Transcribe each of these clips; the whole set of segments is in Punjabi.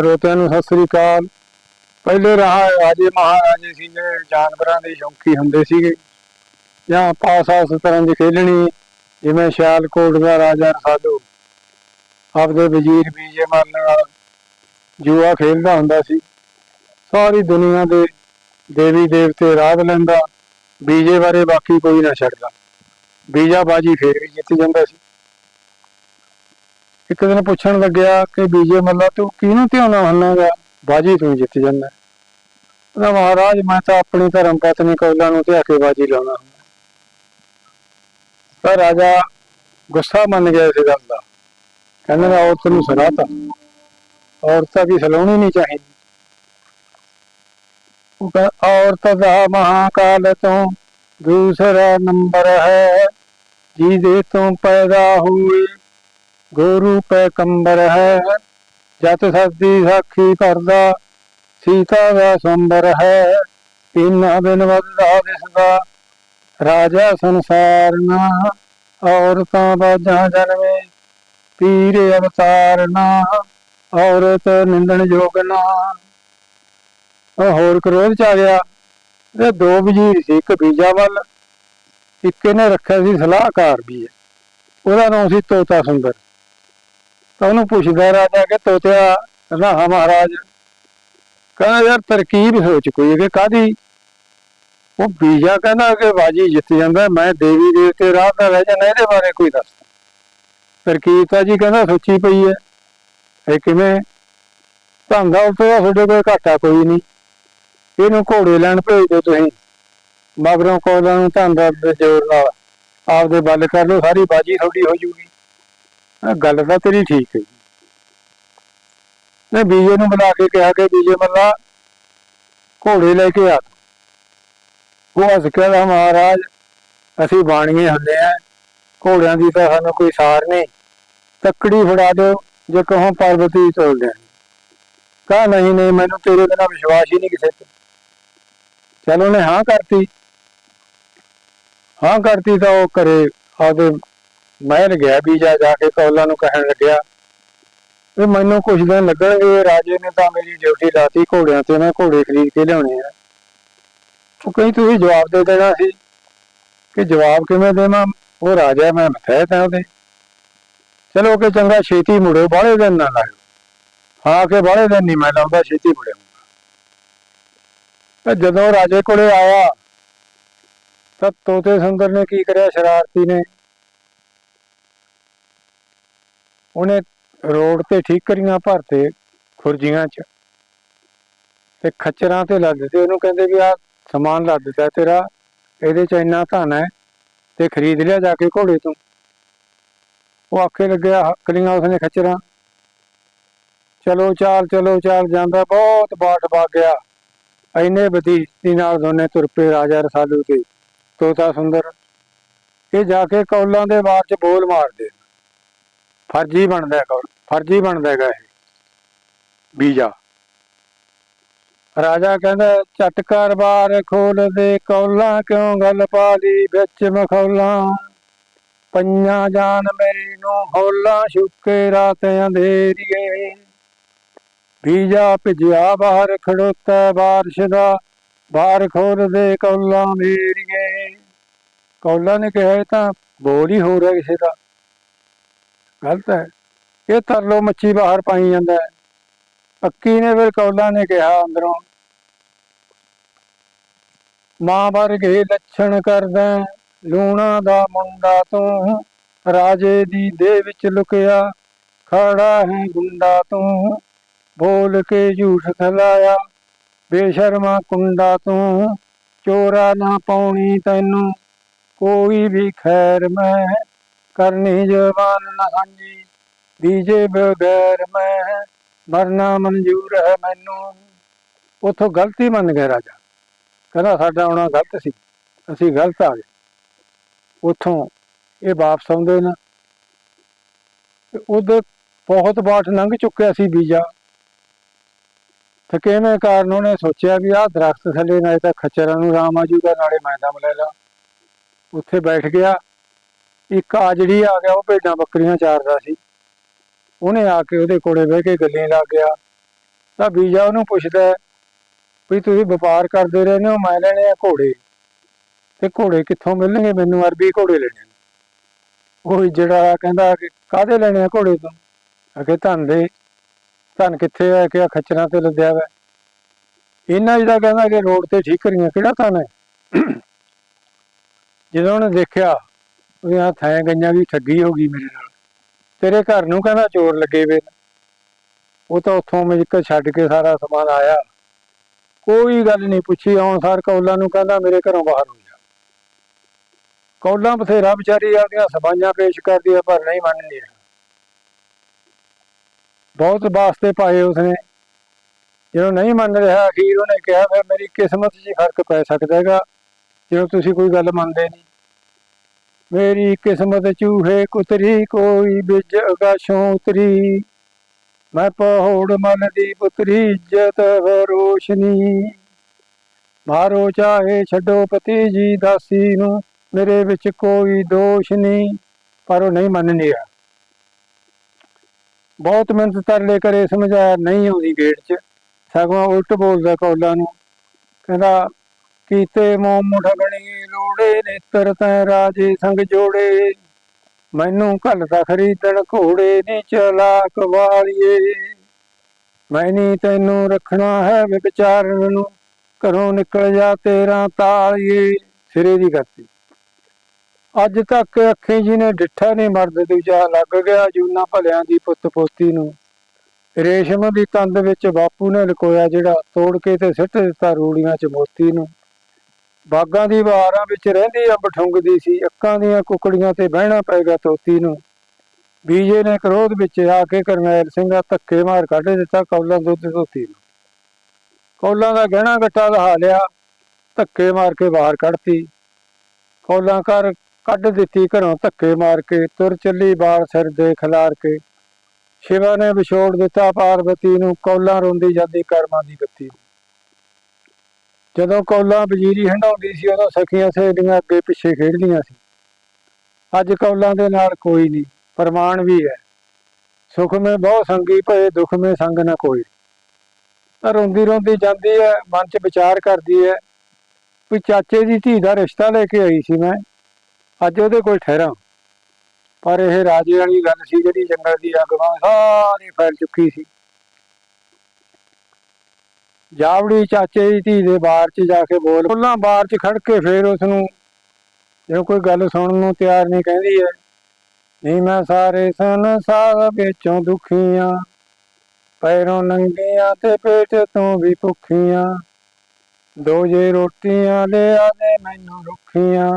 ਸਰੋਤਿਆਂ ਨੂੰ ਸਤਿ ਸ੍ਰੀ ਅਕਾਲ। ਪਹਿਲੇ ਰਹਾ ਰਾਜੇ ਮਹਾਰਾਜੇ ਸੀਗੇ ਜਾਨਵਰਾਂ ਦੇ ਸ਼ੌਂਕੀ ਹੁੰਦੇ ਸੀਗੇ। ਜਾਂ ਪਾਸ ਪਾਸਾ ਸਤਰੰਜ ਖੇਲਣੀ ਜਿਵੇਂ ਸ਼ਾਲਕੋਟ ਦਾ ਰਾਜਾ ਰਸਾਲੂ। ਆਪਦੇ ਵਜ਼ੀਰ ਬੀਜੇ ਮਾਰਨ ਨਾਲ ਜੂਆ ਖੇਲਦਾ ਹੁੰਦਾ ਸੀ। ਸਾਰੀ ਦੁਨੀਆ ਦੇ ਦੇਵੀ ਦੇਵਤੇ ਰਾਧ ਲੈਂਦਾ, ਬੀਜੇ ਬਾਰੇ ਬਾਕੀ ਕੋਈ ਨਾ ਛੱਡਦਾ। ਬੀਜਾ ਬਾਜੀ ਫੇਰ ਵੀ ਜਿੱਤ ਜਾਂਦਾ ਸੀ। ਇੱਕ ਦਿਨ ਪੁੱਛਣ ਲੱਗਿਆ ਕਿ ਬੀਜੇ ਮੱਲਾ ਤੂੰ ਕਿਹਨੂੰ ਧਿਆਉਣਾ ਹੁੰਨਾਗਾ ਬਾਜੀ ਤੂੰ ਜਿੱਤ ਜਾਂਦਾ। ਉਹਦਾ ਮਹਾਰਾਜ, ਮੈਂ ਤਾਂ ਆਪਣੀ ਧਰਮ ਪਤਨੀ ਕੌਲਾਂ ਨੂੰ ਧਿਆ ਕੇ ਬਾਜੀ ਲਾਉਣਾ ਹੁੰਦਾ। ਤਾਂ ਰਾਜਾ ਗੁੱਸਾ ਮੰਨ ਗਿਆ ਇਸ ਗੱਲ ਦਾ। ਕਹਿੰਦਾ, ਮੈਂ ਔਰਤ ਨੂੰ ਸਲਾਹਤਾ ਔਰਤਾਂ ਦੀ ਸਲਾਉਣੀ ਨਹੀਂ ਚਾਹੀਦੀ। ਉਹ ਕਹਿੰਦਾ, ਔਰਤ ਦਾ ਮਹਾਕਾਲ ਤੋਂ ਦੂਸਰਾ ਨੰਬਰ ਹੈ। ਜਿਹਦੇ ਤੋਂ ਪੈਦਾ ਹੋਏ ਗੁਰੂ ਪੈਗੰਬਰ ਹੈ, ਜਤ ਸਦੀ ਸਾਖੀ ਕਰਦਾ ਸੀਤਾ ਦਾ ਸੰਬਰ ਹੈ ਤਿੰਨਾਂ ਦਿਨ ਵੱਧਦਾ ਦਿਸਦਾ, ਰਾਜਾ ਸੰਸਾਰ ਨਾ, ਔਰਤਾਂ ਬਾਜਾਂ ਜਨਮੇ, ਪੀਰ ਅਵਤਾਰ ਨਾ, ਔਰਤ ਨਿੰਦਣ ਯੋਗ ਨਾ। ਉਹ ਹੋਰ ਕਰੋਧ ਚ ਆ ਗਿਆ ਇਹ ਦੋ ਵਜ਼ੀਰ ਸੀ, ਇੱਕ ਬੀਜਾ ਵੱਲ, ਇੱਕ ਇਹਨੇ ਰੱਖਿਆ ਸੀ ਸਲਾਹਕਾਰ ਵੀ ਹੈ। ਉਹਦਾ ਨਾਮ ਸੀ ਤੋਤਾ ਸੁੰਦਰ। ਤਾਂ ਉਹਨੂੰ ਪੁੱਛਦਾ ਰਾਜਾ ਕਿ ਤੋਤਿਆ ਕਹਿੰਦਾ ਮਹਾਰਾਜ, ਕਹਿੰਦਾ ਯਾਰ ਤਰਕੀਬ ਸੋਚ ਕੋਈ ਕਿ ਕਾਦੀ ਉਹ ਬੀਜਾ ਕਹਿੰਦਾ ਕਿ ਬਾਜੀ ਜਿੱਤ ਜਾਂਦਾ, ਮੈਂ ਦੇਵੀ ਦੇਵਤੇ ਰਾਹ ਦਾ ਰਹਿ ਜਾਣਾ ਇਹਦੇ ਬਾਰੇ ਕੋਈ ਦੱਸ ਤਰਕੀਬ ਤਾਂ ਜੀ ਕਹਿੰਦਾ ਸੋਚੀ ਪਈ ਹੈ, ਇਹ ਕਿਵੇਂ? ਧੰਦਾ ਉੱਤੇ ਤੁਹਾਡੇ ਕੋਲ ਘਾਟਾ ਕੋਈ ਨਹੀਂ ਇਹਨੂੰ ਘੋੜੇ ਲੈਣ ਭੇਜ ਦਿਓ ਤੁਸੀਂ। ਮਗਰੋਂ ਕੋਲਾਂ ਨੂੰ ਧੰਦਾ ਦੇ ਜ਼ੋਰ ਨਾਲ ਆਪਦੇ ਬਲ ਕਰ ਲਓ, ਸਾਰੀ ਬਾਜੀ ਤੁਹਾਡੀ ਹੋ ਜੂਗੀ। ਆਹ ਗੱਲ ਤਾਂ ਤੇਰੀ ਠੀਕ ਹੈ ਨੇ ਬੀਜੇ ਨੂੰ ਬੁਲਾ ਕੇ ਕਿਹਾ ਕਿ ਬੀਜੇ ਮੱਲਾ, ਘੋੜੇ ਲੈ ਕੇ ਆ। ਉਹ ਹੱਸ ਕੇ ਕਹਿੰਦਾ ਮਹਾਰਾਜ, ਅਸੀਂ ਬਾਣੀਏ ਹੁੰਦੇ ਆ। ਘੋੜਿਆਂ ਦੀ ਤਾਂ ਸਾਨੂੰ ਕੋਈ ਸਾਰ ਨਹੀਂ। ਤੱਕੜੀ ਫੜਾ ਦਿਓ, ਜੇ ਕਹੋ ਪਰਬਤੀ ਤੋਲ ਦੇ ਕਹਾ ਨਹੀਂ ਨਹੀਂ, ਮੈਨੂੰ ਤੇਰੇ ਬਿਨਾਂ ਵਿਸ਼ਵਾਸ ਹੀ ਨਹੀਂ ਕਿਸੇ ਤੇ। ਚਲ ਉਹਨੇ ਹਾਂ ਕਰਤੀ। ਹਾਂ ਕਰਤੀ ਤਾਂ ਉਹ ਕਰੇ, ਆਪਦੇ ਮੈਂ ਗਿਆ ਬੀਜਾ ਜਾ ਕੇ ਕੌਲਾਂ ਨੂੰ ਕਹਿਣ ਲੱਗਿਆ, ਵੀ ਮੈਨੂੰ ਕੁਝ ਦਿਨ ਲੱਗਣਗੇ ਰਾਜੇ ਨੇ ਤਾਂ ਮੇਰੀ ਡਿਊਟੀ ਲਾਤੀ ਘੋੜਿਆਂ ਤੇ, ਮੈਂ ਘੋੜੇ ਖਰੀਦ ਕੇ ਲਿਆਉਣੇ ਆ। ਉਹ ਕਹੀ, ਤੁਸੀਂ ਜਵਾਬ ਦੇ ਦੇਣਾ ਸੀ ਕਿ ਜਵਾਬ ਕਿਵੇਂ ਦੇਵਾਂ? ਉਹ ਰਾਜਾ ਮੈਂ ਮਥਿਆ ਤਾਂ ਉਹਦੇ। ਚਲੋ ਕਿ ਚੰਗਾ, ਛੇਤੀ ਮੁੜੋ, ਬਾਹਲੇ ਦਿਨ ਨਾ ਲਾਇਓ। ਹਾਂ ਕਿ ਬਾਹਲੇ ਦਿਨ ਨਹੀਂ, ਮੈਂ ਲਾਉਂਦਾ, ਛੇਤੀ ਮੁੜਿਆ ਤਾਂ ਜਦੋਂ ਰਾਜੇ ਕੋਲੇ ਆਇਆ, ਤਾਂ ਤੋਤੇ ਸੁੰਦਰ ਨੇ ਕੀ ਕਰਿਆ, ਸ਼ਰਾਰਤੀ ਨੇ ਉਹਨੇ ਰੋਡ ਤੇ ਠੀਕਰੀਆਂ ਭਰਤੇ ਖੁਰਜੀਆਂ 'ਚ। ਤੇ ਖੱਚਰਾਂ ਤੇ ਲੱਦ ਦਿੱਤੇ ਉਹਨੂੰ ਕਹਿੰਦੇ ਵੀ ਆ ਸਮਾਨ ਲੱਦ ਦਿੱਤਾ ਤੇਰਾ, ਇਹਦੇ 'ਚ ਇੰਨਾ ਧਨ ਹੈ ਤੇ ਖਰੀਦ ਲਿਆ ਜਾ ਕੇ ਘੋੜੇ ਤੋਂ। ਉਹ ਆਖੇ ਲੱਗਿਆ ਹੱਕਲੀਆਂ ਉਸਨੇ ਖੱਚਰਾਂ। ਚਲੋ ਚਾਲ ਚਲੋ ਚਾਲ, ਜਾਂਦਾ ਬਹੁਤ ਬਾਟ ਪਾ ਗਿਆ। ਐਨੇ ਬਦੀਸਤੀ ਨਾਲ ਦੋਨੇ ਤੁਰ ਪਏ ਰਾਜਾ ਰਸਾਲੂ ਤੇ ਤੋਤਾ ਸੁੰਦਰ, ਇਹ ਜਾ ਕੇ ਕੌਲਾਂ ਦੇ ਬਾਅਦ ਚ ਬੋਲ ਮਾਰਦੇ। ਫਰਜੀ ਬਣਦਾ ਹੈ ਕੌਲ ਫਰਜੀ ਬਣਦਾ ਹੈਗਾ ਇਹ ਬੀਜਾ ਰਾਜਾ ਕਹਿੰਦਾ, ਝਟ ਬਾਰ ਖੋਲ ਦੇ, ਕੌਲਾ ਕਿਉਂ ਗੱਲ ਪਾ ਲਈ ਵਿੱਚ ਮਖੌਲਾਂ? ਪੰਜਾਂ ਜਾਨ ਮੇਰੀ ਨੂੰ ਹੌਲਾ ਸ਼ੁਕੇ ਰਾਤ ਅੰਧੇਰੀਏ ਬੀਜਾ ਭਿਜਿਆ ਬਾਹਰ, ਖੜੋਤਾ ਬਾਰਿਸ਼ ਦਾ, ਬਾਹਰ ਖੋਲ ਦੇ, ਕੌਲਾ ਮੇਰੀਏ ਕੌਲਾ ਨੇ ਕਿਹਾ, ਇਹ ਤਾਂ ਬੋਲ ਹੀ ਹੋ ਰਿਹਾ ਕਿਸੇ ਦਾ। ਗਲਤ ਹੈ। ਇਹ ਤਰਲੋ ਮੱਛੀ ਬਾਹਰ ਪਾਈ ਜਾਂਦਾ ਹੈ। ਅੱਕੀ ਨੇ ਫਿਰ ਕੌਲਾਂ ਨੇ ਕਿਹਾ ਅੰਦਰੋਂ। ਮਾਂ ਵਰਗੇ ਲੱਛਣ ਕਰਦਾ ਲੂਣਾ ਦਾ ਮੁੰਡਾ ਤੂੰ, ਰਾਜੇ ਦੀ ਦੇ ਵਿੱਚ ਲੁਕਿਆ। ਖੜਾ ਹੈ ਗੁੰਡਾ ਤੂੰ, ਬੋਲ ਕੇ ਝੂਠ ਖਲਾਇਆ। ਬੇਸ਼ਰਮਾ ਕੁੰਡਾ ਤੂੰ, ਚੋਰਾ ਨਾ ਪਾਉਣੀ ਤੈਨੂੰ। ਕੋਈ ਵੀ ਖੈਰ ਮੈਂ ਕਰਨੀ ਜਵਾਨ ਨਾ ਦੀਜੇ ਬਗੈਰ ਮੈਂ, ਮਰਨਾ ਮਨਜ਼ੂਰ ਹੈ ਮੈਨੂੰ। ਉਥੋਂ ਗਲਤੀ ਮੰਨ ਗਿਆ ਰਾਜਾ। ਕਹਿੰਦਾ ਸਾਡਾ ਆਉਣਾ ਗਲਤ ਸੀ, ਅਸੀਂ ਗਲਤ ਆ ਗਏ। ਉਥੋਂ ਇਹ ਵਾਪਸ ਆਉਂਦੇ ਨੇ। ਤੇ ਬਹੁਤ ਬਾਠ ਲੰਘ ਚੁੱਕਿਆ ਸੀ ਬੀਜਾ। ਥਕੇਵੇਂ ਕਾਰਨ ਉਹਨੇ ਸੋਚਿਆ ਵੀ ਆਹ ਦਰਖਤ ਥੱਲੇ ਨਾਲੇ ਤਾਂ ਖੱਚਰਾਂ ਨੂੰ ਰਾਮ ਆ ਜੂਗਾ ਨਾਲੇ ਮੈਂ ਦਮ ਲੈ ਲਾ। ਉੱਥੇ ਬੈਠ ਗਿਆ। ਇੱਕ ਆਜੜੀ ਆ ਗਿਆ, ਉਹ ਭੇਡਾਂ ਬੱਕਰੀਆਂ ਚਾਰਦਾ ਸੀ। ਉਹਨੇ ਆ ਕੇ ਉਹਦੇ ਕੋਲੇ ਬਹਿ ਕੇ ਗੱਲਾਂ ਲੱਗ ਗਿਆ। ਤਾਂ ਬੀਜਾ ਉਹਨੂੰ ਪੁੱਛਦਾ, ਵੀ ਤੁਸੀਂ ਵਪਾਰ ਕਰਦੇ ਰਹਿੰਦੇ ਹੋ, ਮੈਂ ਲੈਣੇ ਆ ਘੋੜੇ। ਤੇ ਘੋੜੇ ਕਿੱਥੋਂ ਮਿਲਣਗੇ? ਮੈਨੂੰ ਅਰਬੀ ਘੋੜੇ ਲੈਣੇ ਉਹ ਜਿਹੜਾ ਕਹਿੰਦਾ ਕਿ, ਕਾਹਦੇ ਲੈਣੇ ਆ ਘੋੜੇ ਤੋਂ? ਅਗੇ ਧਨ ਦੇ। ਧਨ ਕਿੱਥੇ ਆ? ਕਿ ਆਹ ਖੱਚਰਾਂ ਤੇ ਲੱਦਿਆ ਵਾ? ਇਹਨਾਂ ਜਿਹੜਾ ਕਹਿੰਦਾ ਕਿ ਰੋਡ ਤੇ ਠੀਕ ਕਰੀਆਂ ਕਿਹੜਾ ਧਨ ਹੈ? ਜਦੋਂ ਉਹਨੇ ਦੇਖਿਆ ਉਹਦੀਆਂ ਥੈਂ ਗਈਆਂ ਵੀ ਠੱਗੀ ਹੋ ਗਈ ਮੇਰੇ ਨਾਲ। ਤੇਰੇ ਘਰ ਨੂੰ ਕਹਿੰਦਾ ਚੋਰ ਲੱਗੇ ਵੇ। ਉਹ ਤਾਂ ਉੱਥੋਂ ਮਿਲਕ ਛੱਡ ਕੇ ਸਾਰਾ ਸਮਾਨ ਆਇਆ। ਕੋਈ ਗੱਲ ਨਹੀਂ ਪੁੱਛੀ, ਆਉਣ ਸਾਰ ਕੌਲਾ ਨੂੰ ਕਹਿੰਦਾ ਮੇਰੇ ਘਰੋਂ ਬਾਹਰ ਹੋ ਜਾ। ਕੌਲਾ ਬਥੇਰਾ ਵਿਚਾਰੀ ਆਪਦੀਆਂ ਸਬਾਈਆਂ ਪੇਸ਼ ਕਰਦੀ ਆ, ਪਰ ਨਹੀਂ ਮੰਨਦੀ ਬਹੁਤ ਵਾਸਤੇ ਪਾਏ ਉਸਨੇ। ਜਦੋਂ ਨਹੀਂ ਮੰਨ ਰਿਹਾ ਅਖੀਰ ਉਹਨੇ ਕਿਹਾ, ਫਿਰ ਮੇਰੀ ਕਿਸਮਤ 'ਚ ਹੀ ਫ਼ਰਕ ਪੈ ਸਕਦਾ ਹੈਗਾ। ਜਦੋਂ ਤੁਸੀਂ ਕੋਈ ਗੱਲ ਮੰਨਦੇ ਨਹੀਂ। ਮੇਰੀ ਕਿਸਮਤ ਚੂਹੇ ਕੁਤਰੀ, ਕੋਈ ਬਿਜ ਆਕਾਸ਼ੋਂ ਉਤਰੀ। ਮੈਂ ਪਹੋੜ ਮਨ ਦੀ ਪੁੱਤਰੀ, ਇੱਜ਼ਤ ਰੋਸ਼ਨੀ ਮਾਰੋ ਚਾਹੇ ਛੱਡੋ ਪਤੀ ਜੀ ਦਾਸੀ ਨੂੰ ਮੇਰੇ ਵਿੱਚ ਕੋਈ ਦੋਸ਼ ਨਹੀਂ, ਪਰ ਉਹ ਨਹੀਂ ਮੰਨ ਰਿਹਾ ਬਹੁਤ ਮਿਹਨਤ ਤਰਲੇ ਕਰੇ ਸਮਝਾਇਆ, ਨਹੀਂ ਆਉਂਦੀ ਗੇਟ 'ਚ। ਸਗੋਂ ਉਲਟ ਬੋਲਦਾ ਕੌਲਾ ਨੂੰ, ਕਹਿੰਦਾ ਕੀਤੇ ਮੋਮ ਬਣੀ ਲੋੜੇ ਨੇਤਰ ਤੈ ਰਾਜੇ ਸੰਗ ਜੋੜੇ। ਮੈਨੂੰ ਘੱਲਦਾ ਖਰੀਦਣ ਘੋੜੇ ਨੀ ਚਲਾਕ ਵਾਲੀਏ। ਮੈਂ ਤੈਨੂੰ ਰੱਖਣਾ ਹੈ ਵਿਚਾਰਨ ਨੂੰ, ਘਰੋਂ ਨਿਕਲ ਜਾ ਤੇਰਾ ਤਾਲੀਏ। ਸਿਰੇ ਦੀ ਕਰਤੀ ਅੱਜ ਤੱਕ ਅੱਖੀ ਜੀ ਨੇ ਡਿੱਠਾ ਨਹੀਂ ਮਰਦ, ਦੂਜਾ ਲੱਗ ਗਿਆ ਜੂਨਾ ਭਲਿਆਂ ਦੀ ਪੁੱਤ ਪੋਤੀ ਨੂੰ। ਰੇਸ਼ਮ ਦੀ ਤੰਦ ਵਿੱਚ ਬਾਪੂ ਨੇ ਲਕੋਇਆ ਜਿਹੜਾ ਤੋੜ ਕੇ ਤੇ ਸਿੱਟ ਦਿੱਤਾ ਰੂੜੀਆਂ 'ਚ ਮੋਤੀ ਨੂੰ। ਬਾਗਾਂ ਦੀ ਵਾਰਾਂ ਵਿੱਚ ਰਹਿੰਦੀ ਅੰਬ ਠੁੰਗਦੀ ਸੀ। ਅੱਕਾਂ ਦੀਆਂ ਕੁਕੜੀਆਂ ਤੇ ਬਹਿਣਾ ਪਏਗਾ ਤੋਤੀ ਨੂੰ। ਬੀਜੇ ਨੇ ਕ੍ਰੋਧ ਵਿੱਚ ਆ ਕੇ ਕਰਨੈਲ ਸਿੰਘਾ ਧੱਕੇ ਮਾਰ ਕੱਢ ਦਿੱਤਾ ਕੌਲਾਂ ਦੁੱਧ ਧੋਤੀ ਨੂੰ। ਕੌਲਾਂ ਦਾ ਗਹਿਣਾ ਗੱਟਾ ਲਹਾ ਲਿਆ, ਧੱਕੇ ਮਾਰ ਕੇ ਬਾਹਰ ਕੱਢਤੀ। ਕੌਲਾਂ ਕਰ ਕੱਢ ਦਿੱਤੀ, ਘਰੋਂ ਧੱਕੇ ਮਾਰ ਕੇ ਤੁਰ ਚੱਲੀ ਬਾਲ ਸਿਰ ਦੇ ਖਿਲਾਰ ਕੇ। ਸ਼ਿਵਾ ਨੇ ਵਿਛੋੜ ਦਿੱਤਾ ਪਾਰਵਤੀ ਨੂੰ, ਕੌਲਾਂ ਰੋਂਦੀ ਜਾਂਦੀ ਕਰਮਾਂ ਦੀ ਬੱਤੀ ਜਦੋਂ ਕੌਲਾਂ ਵਜ਼ੀਰੀ ਹੰਡਾਉਂਦੀ ਸੀ, ਉਦੋਂ ਸਖੀਆਂ ਸਹੇਲੀਆਂ ਅੱਗੇ ਪਿੱਛੇ ਖੇਡਦੀਆਂ ਸੀ। ਅੱਜ ਕੌਲਾਂ ਦੇ ਨਾਲ ਕੋਈ ਨਹੀਂ, ਪ੍ਰਮਾਣ ਵੀ ਹੈ। ਸੁਖ ਮੇ ਬਹੁ ਸੰਗੀ ਭਏ, ਦੁੱਖ ਮੇ ਸੰਗ ਨਾ ਕੋਈ। ਰੋਂਦੀ ਰੋਂਦੀ ਜਾਂਦੀ ਹੈ, ਮਨ 'ਚ ਵਿਚਾਰ ਕਰਦੀ ਹੈ ਵੀ ਚਾਚੇ ਦੀ ਧੀ ਦਾ ਰਿਸ਼ਤਾ ਲੈ ਕੇ ਆਈ ਸੀ ਮੈਂ। ਅੱਜ ਉਹਦੇ ਕੋਲ ਠਹਿਰਾਂ। ਪਰ ਇਹ ਰਾਜੇ ਵਾਲੀ ਗੱਲ ਸੀ ਜਿਹੜੀ ਜੰਗਲ ਦੀ ਅੱਗ ਵਾਂਗ ਸਾਰੀ ਫੈਲ ਚੁੱਕੀ ਸੀ। ਜਾਵੜੀ ਚਾਚੇ ਦੀ ਧੀ ਦੇ ਬਾਰ 'ਚ ਜਾ ਕੇ ਬੋਲ, ਫੁੱਲਾਂ ਬਾਰ 'ਚ ਖੜ ਕੇ ਫੇਰ ਉਸ ਨੂੰ ਜਦੋਂ ਕੋਈ ਗੱਲ ਸੁਣਨ ਨੂੰ ਤਿਆਰ ਨਹੀਂ ਕਹਿੰਦੀ ਹੈ ਨਹੀਂ ਮੈਂ ਸਾਰੇ ਸੰਸਾਰ ਵਿੱਚੋਂ ਦੁਖੀਆਂ, ਪੈਰੋਂ ਨੰਗੀਆਂ ਤੇ ਪੇਟ ਤੋਂ ਵੀ ਭੁੱਖੀਆਂ। ਦੋ ਜੇ ਰੋਟੀਆਂ ਲਿਆ ਦੇ ਮੈਨੂੰ ਰੁੱਖੀਆਂ,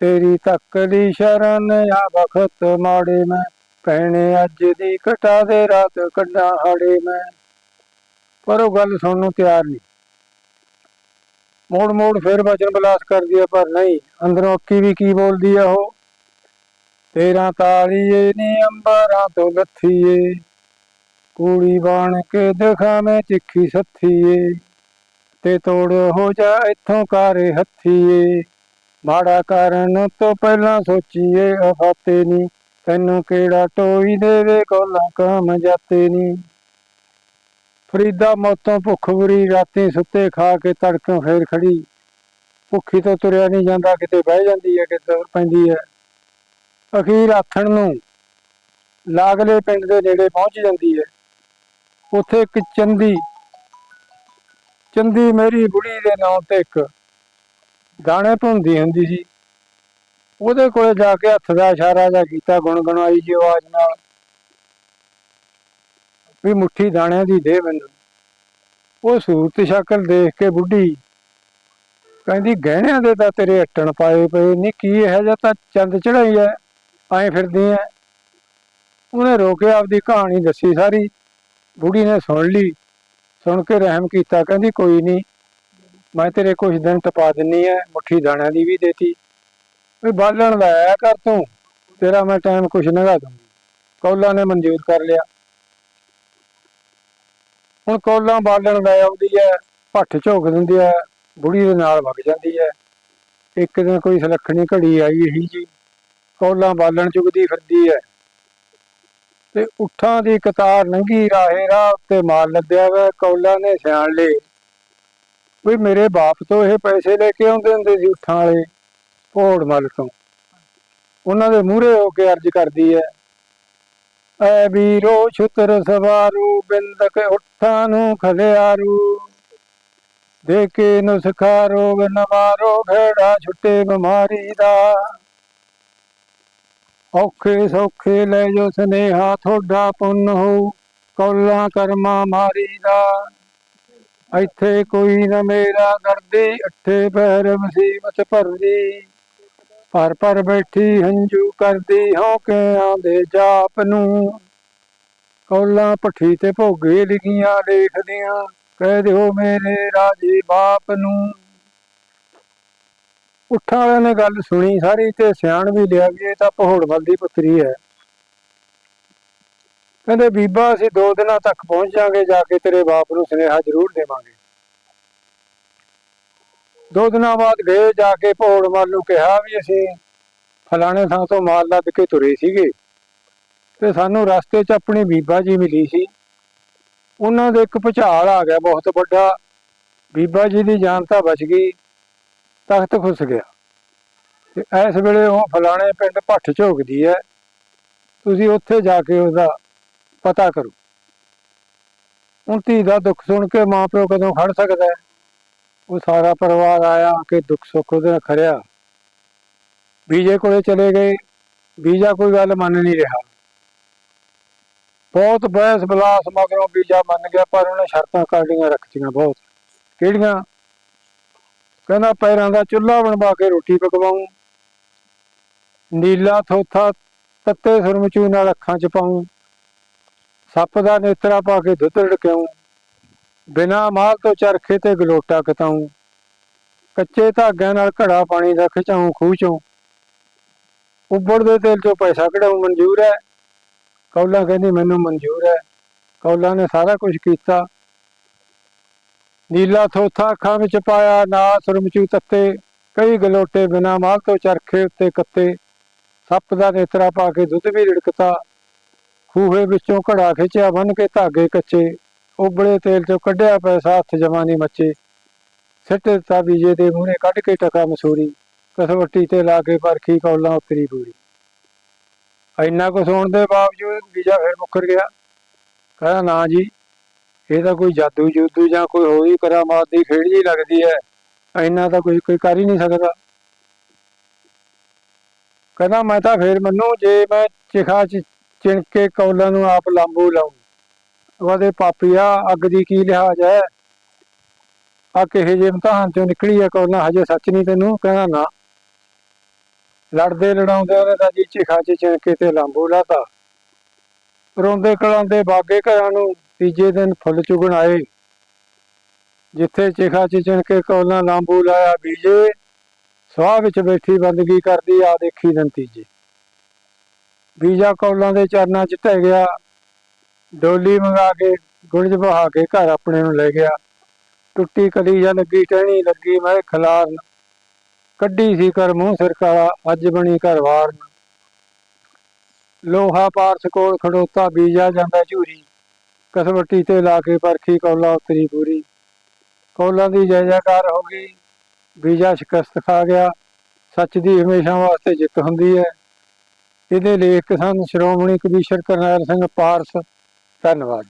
ਤੇਰੀ ਤੱਕ ਦੀ ਸ਼ਰਨ ਆ ਵਖਤ ਮਾੜੇ ਮੈਂ, ਭੈਣੇ ਅੱਜ ਦੀ ਕਟਾ ਦੇ ਰਾਤ ਕੱਢਾਂ ਹੜੇ ਮੈਂ। ਪਰ ਉਹ ਗੱਲ ਸੁਣਨ ਨੂੰ ਤਿਆਰ ਨਹੀਂ। ਮੋੜ ਮੋੜ ਫਿਰ ਵਚਨ ਬਲਾਸ ਕਰਦੀ ਆ ਪਰ ਨਹੀਂ, ਅੰਦਰੋਂ ਅੱਖੀ ਵੀ ਕੀ ਬੋਲਦੀ ਆ ਉਹ? ਤੇਰਾ ਤਾਲੀਏ ਨੀ ਅੰਬਰਾਂ ਤੋਂ ਲੱਥੀਏ, ਕੂੜੀ ਬਣ ਕੇ ਦਿਖਾਵੇਂ ਚਿੱਖੀ ਸੱਥੀਏ, ਤੇ ਤੋੜ ਹੋ ਜਾ ਇੱਥੋਂ ਕਾਰੇ ਹੱਥੀਏ। ਮਾੜਾ ਕਰਨ ਤੋਂ ਪਹਿਲਾਂ ਸੋਚੀਏ, ਅਫਾਤੇ ਨੀ, ਤੈਨੂੰ ਕਿਹੜਾ ਟੋਈ ਦੇਵੇ, ਕੋਲਾ ਕੰਮ ਜਾਤੇ ਨੀ। ਫਰੀਦਾ ਮੌਤੋਂ ਭੁੱਖ ਬੁਰੀ, ਰਾਤੀ ਸੁੱਤੇ ਖਾ ਕੇ ਤੜਕੋਂ ਫੇਰ ਖੜੀ। ਭੁੱਖੀ ਤੋਂ ਤੁਰਿਆ ਨਹੀਂ ਜਾਂਦਾ, ਕਿਤੇ ਬਹਿ ਜਾਂਦੀ ਹੈ, ਕਿਤੇ ਤੁਰ ਪੈਂਦੀ ਹੈ। ਅਖੀਰ ਆਥਣ ਨੂੰ ਲਾਗਲੇ ਪਿੰਡ ਦੇ ਨੇੜੇ ਪਹੁੰਚ ਜਾਂਦੀ ਹੈ। ਉੱਥੇ ਇੱਕ ਚੰਦੀ ਚੰਦੀ ਮੇਰੀ ਬੁੜੀ ਦੇ ਨਾਂ ਤੇ ਇੱਕ ਦਾਣੇ ਭੁੰਦੀ ਹੁੰਦੀ ਸੀ। ਉਹਦੇ ਕੋਲੇ ਜਾ ਕੇ ਹੱਥ ਦਾ ਇਸ਼ਾਰਾ ਜਿਹਾ ਕੀਤਾ, ਗੁਣਗੁਣਾਈ ਜੀ ਆਵਾਜ਼ ਨਾਲ ਵੀ ਮੁੱਠੀ ਦਾਣਿਆਂ ਦੀ ਦੇ ਮੈਨੂੰ। ਉਹ ਸੂਰਤ ਸ਼ਕਲ ਦੇਖ ਕੇ ਬੁੱਢੀ ਕਹਿੰਦੀ, ਗਹਿਣਿਆਂ ਦੇ ਤਾਂ ਤੇਰੇ ਅੱਟਣ ਪਾਏ ਪਏ ਨਹੀਂ ਕੀ ਇਹ ਜਿਹਾ ਤਾਂ ਚੰਦ ਚੜਾਈ ਐ? ਐਂ ਫਿਰਦੀ ਐ? ਉਹਨੇ ਰੋਕਿਆ, ਆਪਦੀ ਕਹਾਣੀ ਦੱਸੀ ਸਾਰੀ। ਬੁੱਢੀ ਨੇ ਸੁਣ ਲਈ। ਸੁਣ ਕੇ ਰਹਿਮ ਕੀਤਾ, ਕਹਿੰਦੀ, ਕੋਈ ਨਹੀਂ ਮੈਂ ਤੇਰੇ ਕੁਝ ਦਿਨ ਟਪਾ ਦਿੰਨੀ ਐ, ਮੁੱਠੀ ਦਾਣਿਆਂ ਦੀ ਵੀ ਦੇਤੀ। ਵੀ ਬਾਲਣ ਲਾਇਆ ਕਰ ਤੂੰ, ਤੇਰਾ ਮੈਂ ਟਾਈਮ ਕੁਛ ਨਗਾ ਦੂੰਗੀ ਕੌਲਾ ਨੇ ਮਨਜ਼ੂਰ ਕਰ ਲਿਆ। ਹੁਣ ਕੌਲਾਂ ਬਾਲਣ ਲੈ ਆਉਂਦੀ ਹੈ, ਭੱਠ ਝੋਕ ਦਿੰਦੀ ਐ ਬੁੜੀ ਦੇ ਨਾਲ ਵਗ ਜਾਂਦੀ ਹੈ। ਇੱਕ ਦਿਨ ਕੋਈ ਸਲੱਖਣੀ ਘੜੀ ਆਈ ਹੀ ਜੀ, ਕੌਲਾਂ ਬਾਲਣ ਚੁਗਦੀ ਫਿਰਦੀ ਹੈ। ਤੇ ਉੱਠਾਂ ਦੀ ਕਤਾਰ ਨੰਗੀ ਰਾਹੇ ਰਾਹ ਉੱਤੇ ਮਾਲ ਲੱਦਿਆ ਵਾ, ਕੌਲਾਂ ਨੇ ਸਿਆਣ ਲਏ। ਵੀ ਮੇਰੇ ਬਾਪ ਤੋਂ ਇਹ ਪੈਸੇ ਲੈ ਕੇ ਆਉਂਦੇ ਹੁੰਦੇ ਸੀ ਉੱਠਾਂ ਵਾਲੇ, ਭੋੜ ਮਲ ਤੋਂ। ਉਹਨਾਂ ਦੇ ਮੂਹਰੇ ਹੋ ਕੇ ਅਰਜ਼ ਕਰਦੀ ਹੈ ਐ ਵੀਰੋ ਛੁਤਰ ਸਵਾਰੂ, ਬਿੰਦਕ ਉੱਠਾਂ ਨੂੰ ਖਲਿਆਰੂ। ਦੇ ਨੁਸਖਾ ਰੋਗ ਨਵਾਰੋ ਘੜਾ ਛੁੱਟੇ ਬਿਮਾਰੀ ਦਾ। ਔਖੇ ਸੌਖੇ ਲੈ ਜੋ ਸਨੇਹਾ ਥੋੜਾ ਪੁੰਨ ਹੋ ਕੌਲਾਂ ਕਰਮਾ ਮਾਰੀ ਦਾ। ਇੱਥੇ ਕੋਈ ਨਾ ਮੇਰਾ ਕਰਦੀ ਅੱਠੇ ਪੈਰ ਮੁਸੀਬਤ ਭਰਦੀ। ਪਰ ਪਰ ਬੈਠੀ ਹੰਝੂ ਕਰਦੀ ਹੌਕੇ ਆਂਦੇ ਜਾਪ ਨੂੰ। ਕੌਲਾ ਪੱਠੀ ਤੇ ਭੋਗੇ ਲਿਖੀਆਂ ਲੇਖਦੀਆਂ ਕਹਿ ਦਿਓ ਮੇਰੇ ਰਾਜੇ ਬਾਪ ਨੂੰ। ਉੱਠਾਂ ਵਾਲਿਆਂ ਨੇ ਗੱਲ ਸੁਣੀ, ਸਾਰੀ ਤੇ ਸਿਆਣ ਵੀ ਲਿਆ ਵੀ ਇਹ ਤਾਂ ਪਹੋੜਵਲ ਦੀ ਪੁੱਤਰੀ ਹੈ। ਕਹਿੰਦੇ, ਬੀਬਾ, ਅਸੀਂ ਦੋ ਦਿਨਾਂ ਤੱਕ ਪਹੁੰਚ ਜਾਾਂਗੇ, ਜਾ ਕੇ ਤੇਰੇ ਬਾਪ ਨੂੰ ਸੁਨੇਹਾ ਜ਼ਰੂਰ ਦੇਵਾਂਗੇ। ਦੋ ਦਿਨਾਂ ਬਾਅਦ ਗਏ ਜਾ ਕੇ ਪਹੋੜਵਲ ਨੂੰ ਕਿਹਾ ਵੀ ਅਸੀਂ ਫਲਾਣੇ ਥਾਂ ਤੋਂ ਮਾਲ ਲੱਦ ਕੇ ਤੁਰੇ ਸੀਗੇ। ਤੇ ਸਾਨੂੰ ਰਸਤੇ 'ਚ ਆਪਣੀ ਬੀਬਾ ਜੀ ਮਿਲੀ ਸੀ। ਉਹਨਾਂ ਦੇ ਇੱਕ ਭੁਚਾਲ ਆ ਗਿਆ ਬਹੁਤ ਵੱਡਾ। ਬੀਬਾ ਜੀ ਦੀ ਜਾਨ ਤਾਂ ਬਚ ਗਈ, ਤਖਤ ਖੁੱਸ ਗਿਆ। ਤੇ ਇਸ ਵੇਲੇ ਉਹ ਫਲਾਣੇ ਪਿੰਡ ਭੱਠ ਝੋਕਦੀ ਹੈ। ਤੁਸੀਂ ਉੱਥੇ ਜਾ ਕੇ ਉਹਦਾ ਪਤਾ ਕਰੋ। ਹੁਣ ਧੀ ਦਾ ਦੁੱਖ ਸੁਣ ਕੇ ਮਾਂ ਪਿਓ ਕਦੋਂ ਖੜ ਸਕਦਾ ਹੈ? ਉਹ ਸਾਰਾ ਪਰਿਵਾਰ ਆਇਆ ਕਿ ਦੁੱਖ ਸੁੱਖ ਉਹਦੇ ਨਾਲ ਖੜਿਆ। ਬੀਜੇ ਕੋਲੇ ਚਲੇ ਗਏ। ਬੀਜਾ ਕੋਈ ਗੱਲ ਮੰਨ ਨਹੀਂ ਰਿਹਾ। ਬਹੁਤ ਬਹਿਸ ਬਲਾਸ ਮਗਰੋਂ ਬੀਜਾ ਮੰਨ ਗਿਆ, ਪਰ ਉਹਨੇ ਸ਼ਰਤਾਂ ਕਾਢੀਆਂ ਰੱਖਤੀਆਂ ਬਹੁਤ। ਕਿਹੜੀਆਂ? ਕਹਿੰਦਾ ਪੈਰਾਂ ਦਾ ਚੁੱਲ੍ਹਾ ਬਣਵਾ ਕੇ ਰੋਟੀ ਪਕਵਾਉਂ। ਨੀਲਾ ਥੋਥਾ ਤੱਤੇ ਸੁਰਮਚੂ ਨਾਲ ਅੱਖਾਂ ਚ ਪਾਉਂ। ਸੱਪ ਦਾ ਨੇਤਰਾ ਪਾ ਕੇ ਦੁੱਧ ੜਕਿਆਉਂ ਬਿਨਾ ਮਾਲ ਤੋਂ ਚਰਖੇ ਤੇ ਗਲੋਟਾ ਕਤਾਉਂ। ਕੱਚੇ ਧਾਗਿਆਂ ਨਾਲ ਘੜਾ ਪਾਣੀ ਦਾ ਖਿਚਾਉਂ ਖੂਹ ਚੋਂ ਉੱਬੜਦੇ ਤੇਲ ਚੋਂ ਪੈਸਾ ਕਢਾਉਂ, ਮਨਜ਼ੂਰ ਹੈ ਕੌਲਾ ਕਹਿੰਦੀ, ਮੈਨੂੰ ਮਨਜ਼ੂਰ ਹੈ ਕੌਲਾ ਨੇ ਸਾਰਾ ਕੁਝ ਕੀਤਾ। ਨੀਲਾ ਥੋਥਾ ਅੱਖਾਂ ਵਿੱਚ ਪਾਇਆ, ਨਾ ਸੁਰਮਚੂ ਤੱਤੇ। ਕਈ ਗਲੋਟੇ ਬਿਨਾ ਮਾਲ ਤੋਂ ਚਰਖੇ ਉੱਤੇ ਕੱਤੇ। ਸੱਪ ਦਾ ਨੇਤਰਾ ਪਾ ਕੇ ਦੁੱਧ ਵੀ ਰਿੜਕਤਾ। ਖੂਹੇ ਵਿੱਚੋਂ ਘੜਾ ਖਿੱਚਿਆ ਬੰਨ ਕੇ ਧਾਗੇ ਕੱਚੇ। ਉਬਲੇ ਤੇਲ ਚੋਂ ਕੱਢਿਆ ਪੈਸਾ ਹੱਥ ਜਮਾਨੀ ਮੱਚੇ ਸਿੱਟ ਦਿੱਤਾ ਬੀਜੇ ਦੇ ਮੂਹਰੇ ਕੱਢ ਕੇ ਟਕਾ ਮਸੂਰੀ। ਕਸਵੱਟੀ ਤੇ ਲਾ ਕੇ ਪਰਖੀ ਕੌਲਾਂ ਉਤਰੀ ਪੂਰੀ ਇੰਨਾ ਕੁ ਹੋਣ ਦੇ ਬਾਵਜੂਦ ਬੀਜਾ ਫਿਰ ਮੁੱਕਰ ਗਿਆ। ਕਹਿੰਦਾ, ਨਾ ਜੀ, ਇਹ ਤਾਂ ਕੋਈ ਜਾਦੂ ਜੂਦੂ ਜਾਂ ਕੋਈ ਹੋਈ ਕਰਾਮਾਤ ਦੀ ਖੇਡ ਜੀ ਲੱਗਦੀ ਹੈ। ਇੰਨਾ ਤਾਂ ਕੋਈ ਕੋਈ ਕਰ ਹੀ ਨਹੀਂ ਸਕਦਾ। ਕਹਿੰਦਾ, ਮੈਂ ਤਾਂ ਫੇਰ ਮੰਨੂ, ਜੇ ਮੈਂ ਚਿਖਾ ਚ ਚਿਣ ਕੇ ਕੌਲਾਂ ਨੂੰ ਆਪ ਲਾਂਬੂ ਲਾਉਂ ਉਹਦੇ ਪਾਪੀਆ ਅੱਗ ਦੀ ਕੀ ਲਿਹਾਜ਼ ਹੈ? ਆ ਕਿਹੇ ਜੇ ਇਮਤਿਹਾਨ ਚੋਂ ਨਿਕਲੀ ਆ ਕੌਲਾਂ ਹਜੇ ਸੱਚ ਨਹੀਂ ਤੈਨੂੰ ਕਹਿਣਾ ਨਾ। ਲੜਦੇ ਲੜਾਉਂਦੇ ਉਹਨੇ ਤਾਂ ਜੀ ਚਿਖਾ ਚ ਚਿਣ ਤੇ ਲਾਂਬੂ ਲਾਤਾ। ਰੋਂਦੇ ਕਲਾਂਦੇ ਬਾਗੇ ਘਰਾਂ ਨੂੰ ਤੀਜੇ ਦਿਨ ਫੁੱਲ ਚੁਗਣ ਆਏ। ਜਿੱਥੇ ਚਿਖਾ ਚ ਚਿਣਕੇ ਕੇ ਲਾਂਬੂ ਲਾਇਆ ਬੀਜੇ, ਸਵਾਹ ਵਿੱਚ ਬੈਠੀ ਬੰਦਗੀ ਕਰਦੀ ਆ, ਦੇਖੀ ਦਿਨ ਤੀਜੇ। ਬੀਜਾ ਕੌਲਾਂ ਦੇ ਚਰਨਾਂ 'ਚ ਢਹਿ ਗਿਆ ਡੋਲੀ ਮੰਗਾ ਕੇ ਗੁਰਜ ਬਹਾ ਕੇ ਘਰ ਆਪਣੇ ਨੂੰ ਲੈ ਗਿਆ। ਟੁੱਟੀ ਕਲੀ ਜਾਂ ਲੱਗੀ, ਟਹਿਣੀ ਲੱਗੀ, ਮੈਂ ਖਲਾਰਨ ਕੱਢੀ ਸੀ ਕਰ ਮੂੰਹ ਸਿਰ ਕਾਲਾ, ਅੱਜ ਬਣੀ ਘਰ ਵਾਰਨ ਲੋਹਾ ਪਾਰਸ ਕੋਲ ਖੜੋਤਾ ਬੀਜਾ ਜਾਂਦਾ ਝੂਰੀ। ਕਸਵੱਟੀ ਤੇ ਲਾ ਕੇ ਪਰਖੀ ਕੌਲਾ ਉਤਰੀ ਪੂਰੀ। ਕੌਲਾ ਦੀ ਜੈ ਜੈਕਾਰ ਹੋ ਗਈ। ਬੀਜਾ ਸ਼ਿਕਸਤ ਖਾ ਗਿਆ। ਸੱਚ ਦੀ ਹਮੇਸ਼ਾ ਵਾਸਤੇ ਜਿੱਤ ਹੁੰਦੀ ਹੈ। ਇਹਦੇ ਲੇਖ ਸਨ ਸ਼੍ਰੋਮਣੀ ਕਵੀਸ਼ਰ ਕਰਨੈਲ ਸਿੰਘ ਪਾਰਸ। ਧੰਨਵਾਦ